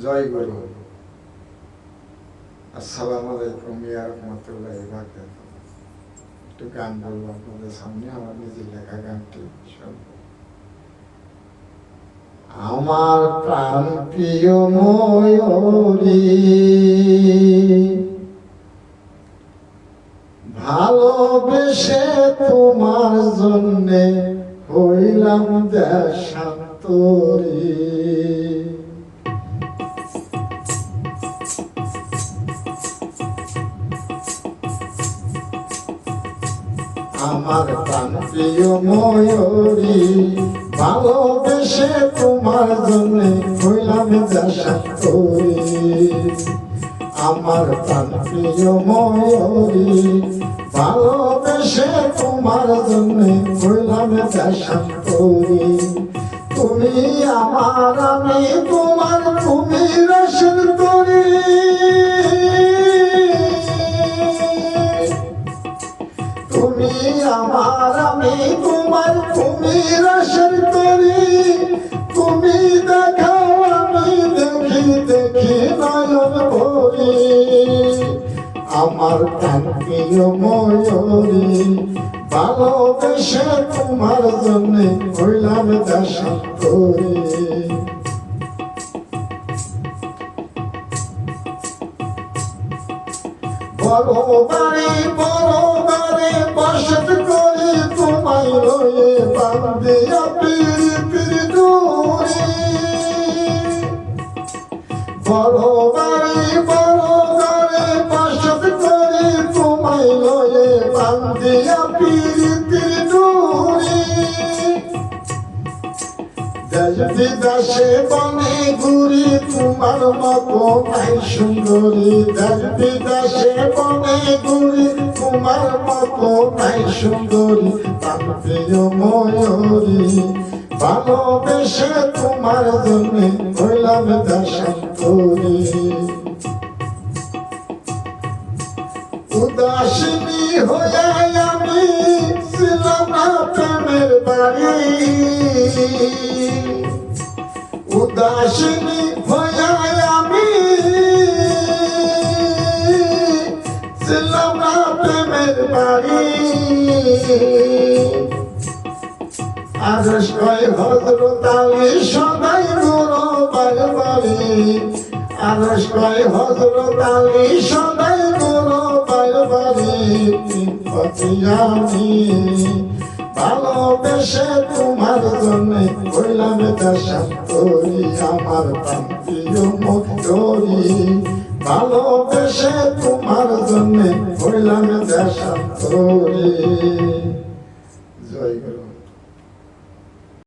জয় গুরু। আসসালামু আলাইকুম, ইয়া রাহমাতুল্লাহি ওয়া একটু গান বলব আপনাদের সামনে, আমার নিজের লেখা গানটি আমার প্রাণ প্রিয় ময়ূরী, ভালোবেসে তোমার জন্যে হইলাম দেশান্তরী। আমার প্রাণ প্রিয় ময়ূরী, ভালোবেসে তোমার জন্য হইলাম দেশান্তরী আমার প্রাণ প্রিয় ময়ূরী, ভালোবেসে তোমার জন্য হইলাম দেশান্তরী তুমি আমার, আমি তোমার, তুমি রসের আমি তোমার তুমি রসের তরি তুমি দেখাও, আমি দেখি দেখি নয়ন ভরি। আমার প্রাণ প্রিয় ময়ূরী, ভালোবেসে তোমার জন্য হইলাম দেশান্তরী বড় বাড়ি, বড় গাড়ি বসত করে। তোমায় লয়ে বান্দিয়া পিড়ি পিড়ি দূরে বড় বাড়ি বড় গাড়ি বসত করে তোমায় লয়ে বান্দিয়া পিড়ি পিড়ি দূরে দেশ বিদেশে বনে ঘুরি তোমার মতো সুন্দরী, দেশ বিদেশে বনে ঘুরি নাই সুন্দরী, তার প্রিয় ময়ূরী। ভালোবেসে তোমার জন্য হইলাম দেশান্তরী। উদাসিনী হয়ে আমি ছিলাম না প্রেমের বাড়ি। উদাসিনী হয়ে প্রেমের বাড়ি। আরস কয় হজরত আলী সদাই গুরু বাড়ি। আরস কয় হজরত আলী সদাই গুরু বাড়ি। আমি ভালোবেসে তোমার জন্য হইলাম দেশান্তরী আমার প্রান্তীয় মরি ভালোবেসে তোমার জন্য হইলাম দেশান্তরী জয় গুরু।